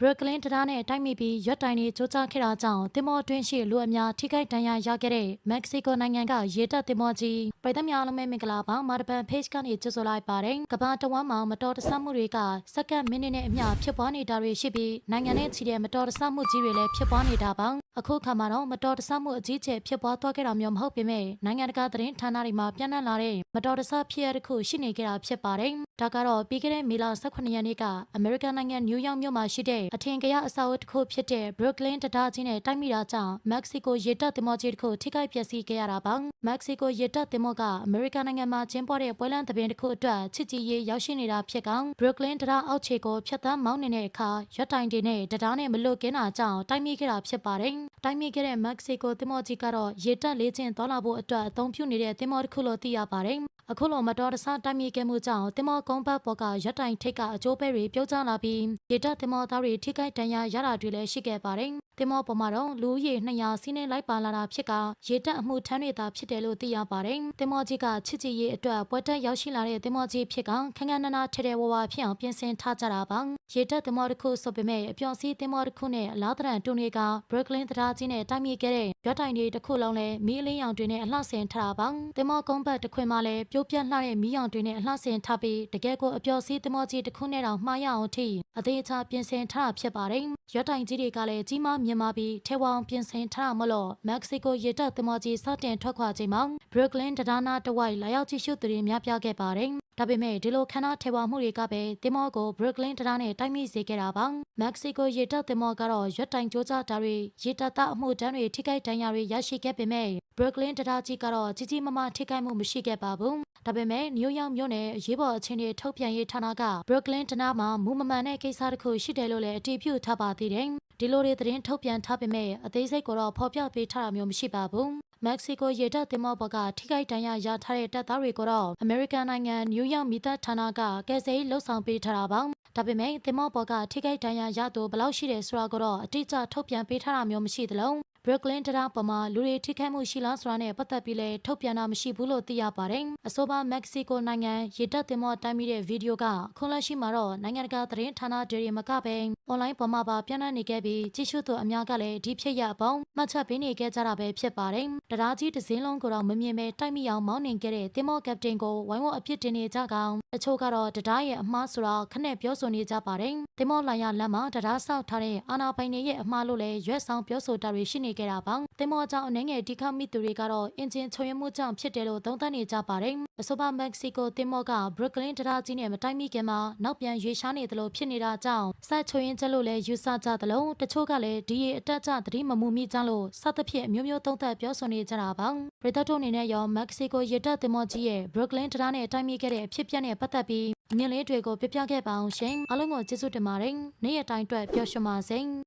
ဘရက်ကလင်းတရားနဲ့တိုက်မိပြီးရွက်တိုင်တွေကြိုးစားခဲ့တာကြောင့်တင်မောတွင်းရှိလူအများထိခိုက်ဒဏ်ရာရခဲ့တဲ့မက္ကဆီကိုနိုင်ငံကရေတပ်တင်မောကြီးပြည်သက်များအားလုံးပဲမင်္ဂလာပါမာတပန် page ကနေကြိုဆိုလိုက်ပါတယ်ကမ္ဘာတဝမ်းမှာမတော်တဆမှုတွေကစက္ကန့်မိနစ်နဲ့အမျှဖြစ်ပွားနေတာတွေရှိပြီးနိုင်ငံနဲ့ချီတဲ့မတော်တဆမှုကြီးတွေလည်းဖြစ်ပွားနေတာပါ အခုခါမှာတော့မတော်တဆမှုအကြီးကျယ်ဖြစ်ပွားသွားခဲ့တာမျိုးမဟုတ်ပေမဲ့နိုင်ငံတကာသတင်းဌာနတွေမှာပြန့်နှံ့လာတဲ့မတော်တဆဖြစ်ရတစ်ခုရှိနေကြတာဖြစ်ပါတယ်ဒါကတော့ပြီးခဲ့တဲ့မေလ18ရက်နေ့ကအမေရိကန်နိုင်ငံနယူးယောက်မြို့မှာရှိတဲ့အထင်ကရအဆောက်အဦတစ်ခုဖြစ်တဲ့ Brooklyn တံတားကြီးနဲ့တိုက်မိတာကြောင့်မက္ကဆီကိုရေတပ်သင်္ဘောကြီးတစ်ခုထိခိုက်ပျက်စီးခဲ့ရတာပါမက္ကဆီကိုရေတပ်သင်္ဘောကအမေရိကန်နိုင်ငံမှာကျင်းပတဲ့ပွဲလမ်းသဘင်တစ်ခုအတွက်ချစ်ကြည်ရေးရောက်ရှိနေတာဖြစ်ကောင် Brooklyn တံတားအောက်ခြေကိုဖြတ်သန်းမောင်းနေတဲ့အခါရွက်တိုင်တွေနဲ့တံတားနဲ့မလွတ်ကင်းတာကြောင့်တိုက်မိခဲ့တာဖြစ်ပါတယ်တိုက်မိခဲ့တဲ့မက္ကဆီကိုသင်္ဘောကြီးကတော့ရေတပ်လေးချင်းသွားလာဖို့အတွက်အသုံးပြုနေတဲ့သင်္ဘောတစ်ခုလို့သိရပါတယ်အခုလိုမတော်တဆတိုက်မိခဲ့မှုကြောင့်တင်မောကုန်းဘတ်ဘော်ကရက်တိုင်ထိတ်ကအကျိုးပဲတွေပြုတ်ကျလာပြီးရေတပ်တင်မောသားတွေထိခိုက်ဒဏ်ရာရတာတွေလည်းရှိခဲ့ပါတယ်။ တင်မောပေါ်မှာတော့လူဦးရေ200စီးနဲ့လိုက်ပါလာတာဖြစ်ကရေတပ်အမှုထမ်းတွေသာဖြစ်တယ်လို့သိရပါတယ်။တင်မောကြီးကချစ်ချစ်ရေးအတွက်ပွဲတက်ရောက်ရှိလာတဲ့တင်မောကြီးဖြစ်ကခန်းခန်းနာနာထဲထဲဝါဝါဖြစ်အောင်ပြင်ဆင်ထားကြတာပါ။ရေတပ်တင်မောတစ်ခုဆိုပေမဲ့အပျော်စီးတင်မောတစ်ခုနဲ့အလားတရန်တူတွေက Brooklyn တရားကြီးနဲ့တိုက်မိခဲ့တဲ့ရက်တိုင်တွေတစ်ခုလုံးလည်းမီးအလင်းရောင်တွေနဲ့အလှဆင်ထားတာပါ။တင်မောကုန်းဘတ်တစ်ခွင်မှာလည်းပြိုးပြက်လှတဲ့မီးရောင်တွေနဲ့အလှဆင်ထားပြီးတကယ်ကိုအပျော်စီးတင်မောကြီးတစ်ခုနဲ့တောင်မှားရအောင်ထိအသေးအချာပြင်ဆင်ထားတာဖြစ်ပါတယ်။ရက်တိုင်ကြီးတွေကလည်းကြီးမားမြင့်မားပြီးထဲဝောင်ပြင်ဆင်ထားတာမလို့မက္ကဆီကိုရေတပ်တင်မောကြီးစတင်ထွက်ခွာချိန်မှာ Brooklyn တဒါနာတဝိုက်လာရောက်ကြည့်ရှုသူတွေများပြားခဲ့ပါတယ်။ဒါပေမဲ့ဒီလိုခန္ဓာထေဝါမှုတွေကပဲတင်မောကို Brooklyn တဒါနဲ့တိုက်မိစေခဲ့တာပါ။မက္ကဆီကိုရေတပ်တင်မောကတော့ရွက်တိုင်ကြိုးစားတာတွေရေတပ်သားအမှုတန်းတွေထိခိုက်ဒဏ်ရာတွေရရှိခဲ့ပေမဲ့ Brooklyn တဒါကြီးကတော့ကြီးကြီးမားမားထိခိုက်မှုမရှိခဲ့ပါဘူး။ ဒါပေမဲ့နယူးယောက်မြို့နယ်အရေးပေါ်အခြေအနေထုတ်ပြန်ရေးဌာနက Brooklyn တနာမှာမူမမှန်တဲ့ကိစ္စတစ်ခုရှိတယ်လို့လည်းအတည်ပြုထားပါသေးတယ်။ဒီလိုတွေသတင်းထုတ်ပြန်ထားပေမဲ့အသေးစိတ်ကိုတော့ဖော်ပြပေးထားတာမျိုးမရှိပါဘူး။မက္ကဆီကိုရေတပ်တင်မောဘကထိခိုက်ဒဏ်ရာရထားတဲ့တပ်သားတွေကိုတော့အမေရိကန်နိုင်ငံနယူးယောက်မိသက်ဌာနကကယ်ဆယ်ရေးလှုပ်ဆောင်ပေးထားတာပါ။ဒါပေမဲ့တင်မောဘော်ကထိခိုက်ဒဏ်ရာရသူဘယ်လောက်ရှိတယ်ဆိုတာကိုတော့အတိအကျထုတ်ပြန်ပေးထားတာမျိုးမရှိသလို Brooklyn တရာပေါ်မှာလူတွေထိခိုက်မှုရှိလားဆိုတာနဲ့ပတ်သက်ပြီးလည်းထုတ်ပြန်တာမရှိဘူးလို့သိရပါတယ်။အဆိုပါမက္ကဆီကိုနိုင်ငံရေတပ်တင်မောတိုင်းမိတဲ့ဗီဒီယိုကခုလက်ရှိမှာတော့နိုင်ငံတကာသတင်းဌာနတွေမကပဲအွန်လိုင်းပေါ်မှာပါပြန့်နှံ့နေခဲ့ပြီးကြည့်ရှုသူအများကလည်းဒီဖြစ်ရပေါင်းမှတ်ချက်ပေးနေခဲ့ကြတာပဲဖြစ်ပါတယ်။တရားကြီးတစ်စင်းလုံးကိုတော့မမြင်ပဲတိုက်မိအောင်မောင်းနှင်ခဲ့တဲ့တင်မောကပတိန်ကိုဝိုင်းဝန်းအပြစ်တင်နေကြကောင်အချို့ကတော့တရားရဲ့အမှားဆိုတာခနဲ့ပြောဆိုနေကြပါတယ်။တင်မောလိုင်ရလက်မှာတရားဆောက်ထားတဲ့အာနာပိုင်တွေရဲ့အမှားလို့လည်းရွက်ဆောင်ပြောဆိုတာတွေရှိနေကြတာပါ။တင်မောကြောင့်အနေငယ်တိခတ်မိသူတွေကတော့အင်ဂျင်ချုံရမှုကြောင့်ဖြစ်တယ်လို့သုံးသပ်နေကြပါတယ်။အဆိုပါမက္ကဆီကိုတင်မောကဘရုကလင်တရားကြီးနဲ့မတိုင်မိခင်မှာနောက်ပြန်ရွေရှားနေတယ်လို့ဖြစ်နေတာကြောင့်ဆက်ချုံရင်ချက်လို့လည်းယူဆကြတယ်လို့တချို့ကလည်းဒီရေအတက်ကြသတိမမှုမိကြလို့စသဖြင့်အမျိုးမျိုးသုံးသပ်ပြောဆိုနေကြတာပါ။ပရိသတ်တို့အနေနဲ့ရောမက္ကဆီကိုရေတပ်တင်မောကြီးရဲ့ဘရုကလင်တရားနဲ့တိုင်မိခဲ့တဲ့အဖြစ်အပျက်နဲ့ပတ်သက်ပြီးအမြင်လေးတွေကိုပြပြခဲ့ပါအောင်ရှင်အားလုံးကိုကျေးဇူးတင်ပါတယ်နေ့ရက်တိုင်းအတွက်ပျော်ရွှင်ပါစေ။